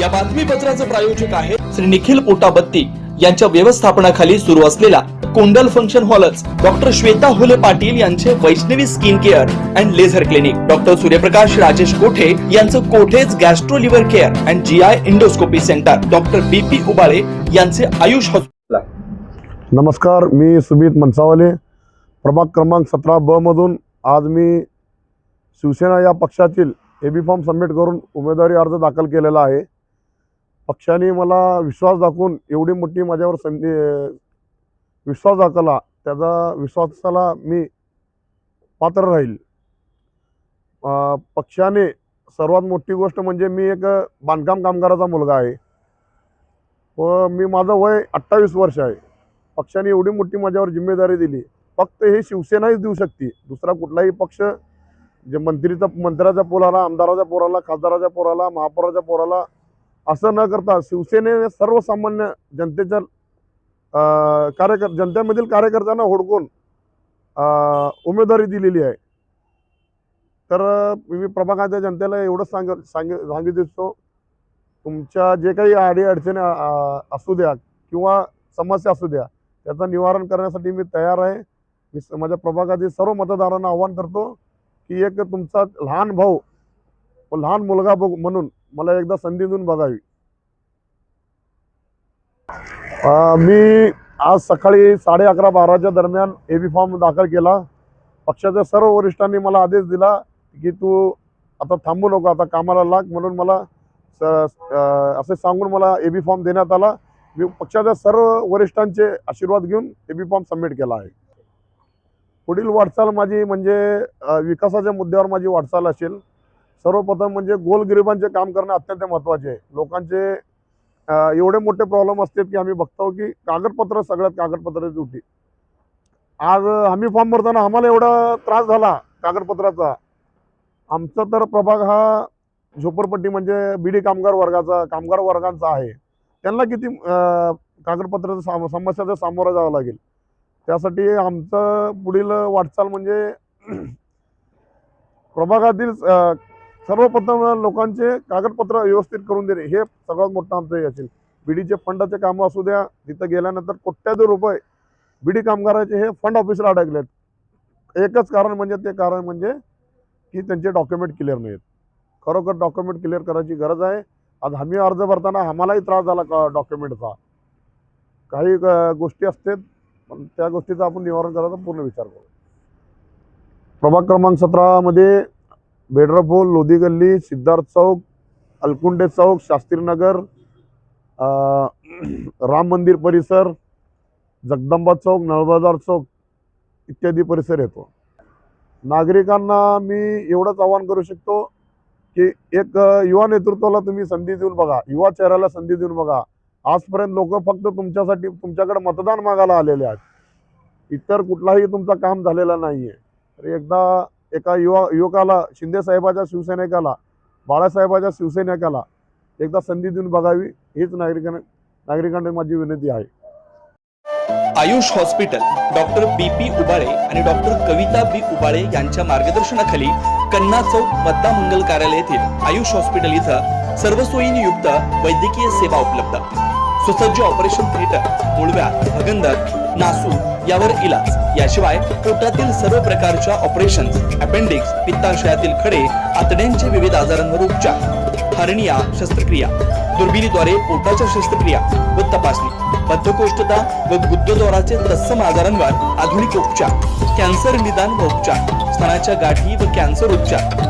या बातमीपत्राचं प्रायोजक आहे श्री निखिल पोटाबत्ती. यांच्या व्यवस्थापनाखाली सुरू असलेला कोंडल फंक्शन हॉलच डॉक्टर श्वेता होले पाटील यांचे Vaishnavi skin care and laser clinic. Doctor Suryaprakash Rajesh Kothe यांचं Kothe's gastro liver care and G I endoscopy centre. Doctor B P Ubale यांचे आयुष हॉस्पिटल. नमस्कार मी सुमित मनसावाले. प्रभाग क्रमांक सतरा ब मधून आज मी शिवसेना या पक्षातील ए बी फॉर्म सबमिट करून उमेदवारी अर्ज दाखल केलेला आहे. पक्षाने मला विश्वास दाखवून एवढी मोठी माझ्यावर संधी विश्वास दाखवला त्याचा विश्वासाला मी पात्र राहील. अं, पक्षाने सर्वात मोठी गोष्ट म्हणजे मी एक बांधकाम कामगाराचा मुलगा आहे. व मी माझं वय अठ्ठावीस वर्ष आहे. पक्षाने एवढी मोठी माझ्यावर जिम्मेदारी दिली. फक्त हे शिवसेनाच देऊ शकते. दुसरा कुठलाही पक्ष जे मंत्रीचा मंत्र्याच्या पोराला आमदाराच्या पोराला खासदाराच्या पोराला महापौराच्या पोराला असं न करता शिवसेनेने सर्वसामान्य जनतेच्या कार्यकर जनतेमधील कार्यकर्त्यांना होडकून उमेदवारी दिलेली आहे. तर मी प्रभागाच्या जनतेला एवढंच सांग सांग सांगित इच्छितो तुमच्या जे काही आडी अडचणी असू द्या किंवा समस्या असू द्या त्याचं निवारण करण्यासाठी मी तयार आहे. मी माझ्या प्रभागातील सर्व मतदारांना आव्हान करतो की एक तुमचा लहान भाऊ व लहान मुलगा बघ म्हणून मला एकदा संधी देऊन बघावी. मी आज सकाळी साडे अकरा बाराच्या दरम्यान ए बी फॉर्म दाखल केला. पक्षाच्या सर्व वरिष्ठांनी मला आदेश दिला की तू आता थांबू नको आता कामाला लाग म्हणून मला असे सांगून मला ए बी फॉर्म देण्यात आला. मी पक्षाच्या सर्व वरिष्ठांचे आशीर्वाद घेऊन ए बी फॉर्म सबमिट केला आहे. पुढील वाटचाल माझी म्हणजे विकासाच्या मुद्द्यावर माझी वाटचाल असेल. सर्वप्रथम म्हणजे गोलगरिबांचे काम करणं अत्यंत महत्त्वाचे आहे. लोकांचे एवढे मोठे प्रॉब्लेम असतात की आम्ही बघतो की कागदपत्र सगळ्यात कागदपत्राची तुटी आज हमी फॉर्म भरताना आम्हाला एवढा त्रास झाला कागदपत्राचा. आमचा तर प्रभाग हा झोपडपट्टी म्हणजे बीडी कामगार वर्गाचा कामगार वर्गांचा आहे. त्यांना किती कागदपत्राचं साम समस्याचं सामोरं जावं लागेल. त्यासाठी आमचं पुढील वाटचाल म्हणजे प्रभागातील सर्वप्रथम लोकांचे कागदपत्र व्यवस्थित करून देणे हे सगळ्यात मोठं आमचं हे असेल. बीडीचे फंडाचे कामं असू द्या तिथं गेल्यानंतर कोट्याधी रुपये बीडी कामगाराचे हे फंड ऑफिसला अडकलेत. एकच कारण म्हणजे ते कारण म्हणजे की त्यांचे डॉक्युमेंट क्लिअर नाहीत खरोखर डॉक्युमेंट क्लिअर करायची गरज आहे. आज हमी अर्ज भरताना आम्हालाही त्रास झाला डॉक्युमेंटचा? काही गोष्टी असतात पण त्या गोष्टीचा आपण निवारण करायचा पूर्ण विचार करू. प्रभाग क्रमांक सतरामध्ये बेडरपूल लोधी गल्ली सिद्धार्थ चौक अलकुंडे चौक शास्त्रीनगर राम मंदिर परिसर जगदंबा चौक नळबाजार चौक इत्यादी परिसर येतो. नागरिकांना मी एवढंच आवाहन करू शकतो की एक युवा नेतृत्वाला तुम्ही संधी देऊन बघा युवा चेहऱ्याला संधी देऊन बघा. आजपर्यंत लोक फक्त तुमच्यासाठी तुमच्याकडे मतदान मागायला आलेले आहेत. इतर कुठलाही तुमचं काम झालेला नाही आहे तर एकदा एका युवा युवकाला शिंदे साहेबाच्या शिवसैनिकाला बाळासाहेबाच्या शिवसैनिकाला एकदा संधी देऊन बघावी हीच नागरिकांना नागरिकांना माझी विनंती आहे. Ayush hospital doctor B P Ubale आणि डॉक्टर कविता बी उबाळे यांच्या मार्गदर्शनाखाली कन्ना चौक मत्ता मंगल कार्यालय येथील आयुष हॉस्पिटल इथं सर्व सोयींनी युक्त वैद्यकीय सेवा उपलब्ध. सुसज्ज ऑपरेशन थिएटर मुळव्याध भगंदर नासू यावर इलाज. याशिवाय पोटातील सर्व प्रकारच्या ऑपरेशन अपेंडिक्स पित्ताशयातील खडे आतड्यांचे विविध आजारांवर उपचार हर्निया शस्त्रक्रिया दुर्बिणीद्वारे पोटाच्या शस्त्रक्रिया व तपासणी बद्धकोष्ठता व गुप्तद्वाराचे तत्सम आजारांवर आधुनिक उपचार कॅन्सर निदान व उपचार स्तनाच्या गाठी व कॅन्सर उपचार.